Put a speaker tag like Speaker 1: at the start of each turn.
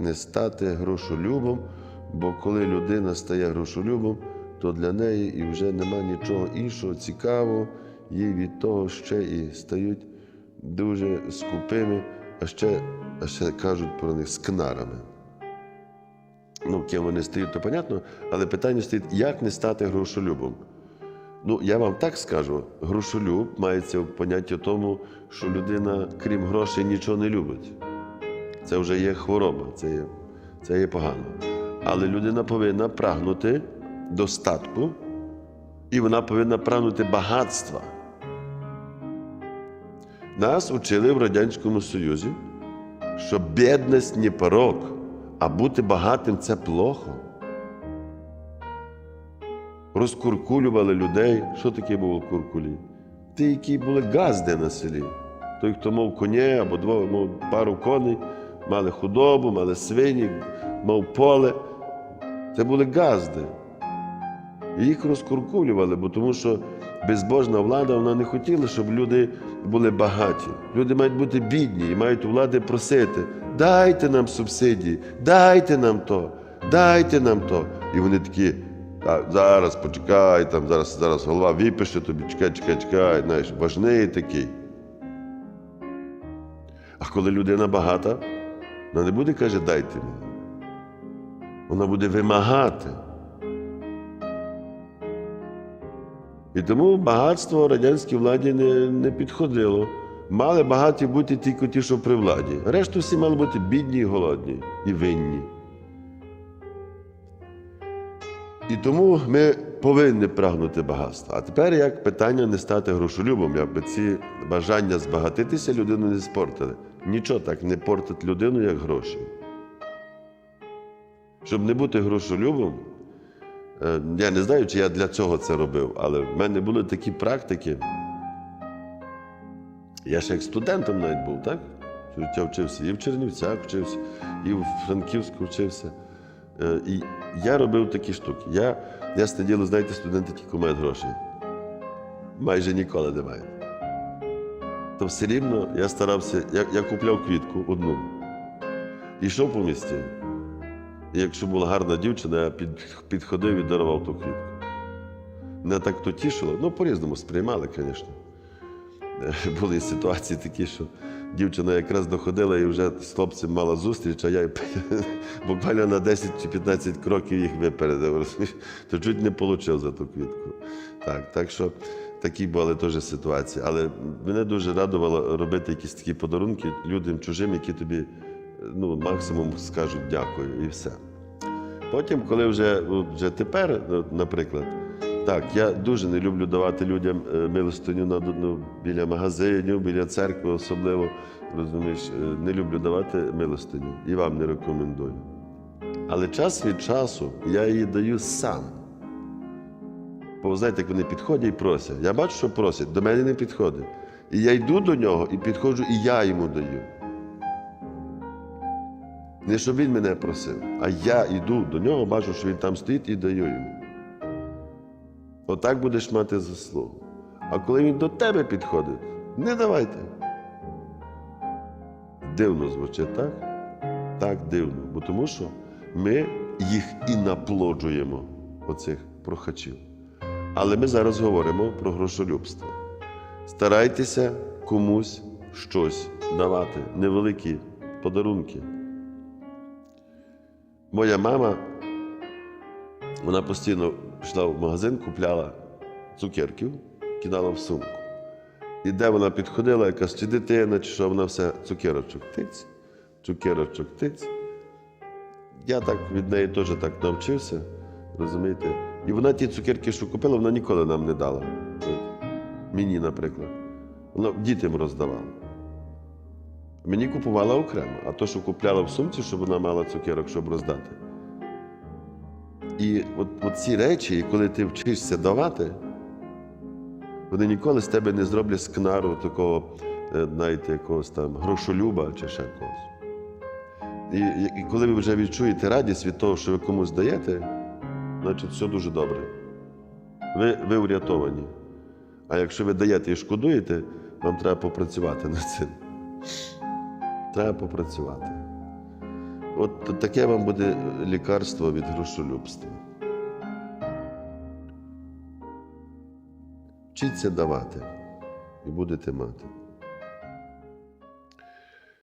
Speaker 1: не стати грошолюбом, бо коли людина стає грошолюбом, то для неї і вже нема нічого іншого цікавого, їй від того ще і стають дуже скупими, а ще, а ще кажуть про них скнарами. Ну, ким вони стають, то понятно, але питання стоїть, як не стати грошолюбом. Ну, я вам так скажу, грошолюб мається в понятті тому, що людина, крім грошей, нічого не любить. Це вже є хвороба, це є, це є погано. Але людина повинна прагнути достатку, і вона повинна прагнути багатства. Нас учили в Радянському Союзі, що бідність не порок, а бути багатим це плохо. Розкуркулювали людей. Що таке було куркулі? Ті, які були газди на селі. Той, хто мав коні або дво, мав пару коней, мали худобу, мали свині, мав поле. Це були газди. І їх розкуркулювали, бо тому що безбожна влада вона не хотіла, щоб люди були багаті. Люди мають бути бідні і мають у влади просити: дайте нам субсидії, дайте нам то, дайте нам то. І вони такі. «А, зараз почекай, там зараз, зараз голова випише тобі, чекай, чекай, чекай, знаєш, важний такий. А коли людина багата, вона не буде каже, дайте мені. Вона буде вимагати. І тому багатство радянській владі не, не підходило. Мали багаті бути тільки ті, що при владі. Решту всі мали бути бідні і голодні і винні. І тому ми повинні прагнути багатства. А тепер як питання не стати грошолюбом, якби ці бажання збагатитися людину не спортили. Нічого так не портить людину, як гроші. Щоб не бути грошолюбом, е, я не знаю, чи я для цього це робив, але в мене були такі практики. Я ще як студентом навіть був, так? Життя вчився і в Чернівцях вчився, і в Франківську вчився. Е, І я робив такі штуки. Я, я діло, знаєте, студенти тільки мають гроші. Майже ніколи не мають. То все рівно я старався, я, я купляв квітку одну. Йшов по місті. І якщо була гарна дівчина, я під, підходив і дарував ту квітку. Мене так то тішило, ну по-різному сприймали, звісно. Були ситуації такі, що дівчина якраз доходила і вже з хлопцем мала зустріч, а я буквально на 10 чи 15 кроків їх випередив. То чуть не отримав за ту квітку. Так, так що такі були теж ситуації. Але мене дуже радувало робити якісь такі подарунки людям чужим, які тобі ну, максимум скажуть дякую і все. Потім, коли вже, вже тепер, наприклад, так, я дуже не люблю давати людям е, милостиню на, ну, біля магазинів, біля церкви особливо. Розумієш, е, не люблю давати милостиню і вам не рекомендую. Але час від часу я її даю сам. Бо знаєте, як вони підходять і просять. Я бачу, що просять, до мене не підходить. І я йду до нього і підходжу, і я йому даю. Не щоб він мене просив, а я йду до нього, бачу, що він там стоїть і даю йому. Отак будеш мати заслугу. А коли він до тебе підходить, не давайте. Дивно звучить, так? Так дивно. Бо тому що ми їх і наплоджуємо, оцих прохачів. Але ми зараз говоримо про грошолюбство. Старайтеся комусь щось давати, невеликі подарунки. Моя мама, вона постійно йшла в магазин, купляла цукерків, кидала в сумку. І де вона підходила, якась чи дитина, чи що вона все цукерочок тиць, цукерочок тиць. Я так від неї теж так навчився, розумієте? І вона ті цукерки, що купила, вона ніколи нам не дала. Мені, наприклад. Вона дітям роздавала. Мені купувала окремо, а то, що купляла в сумці, щоб вона мала цукерок, щоб роздати. І от, от ці речі, коли ти вчишся давати, вони ніколи з тебе не зроблять скнару такого, е, знаєте, якогось там грошолюба чи ще когось. І, і, коли ви вже відчуєте радість від того, що ви комусь даєте, значить все дуже добре. Ви, ви врятовані. А якщо ви даєте і шкодуєте, вам треба попрацювати над цим. Треба попрацювати. От таке вам буде лікарство від грошолюбства. Вчіться давати і будете мати.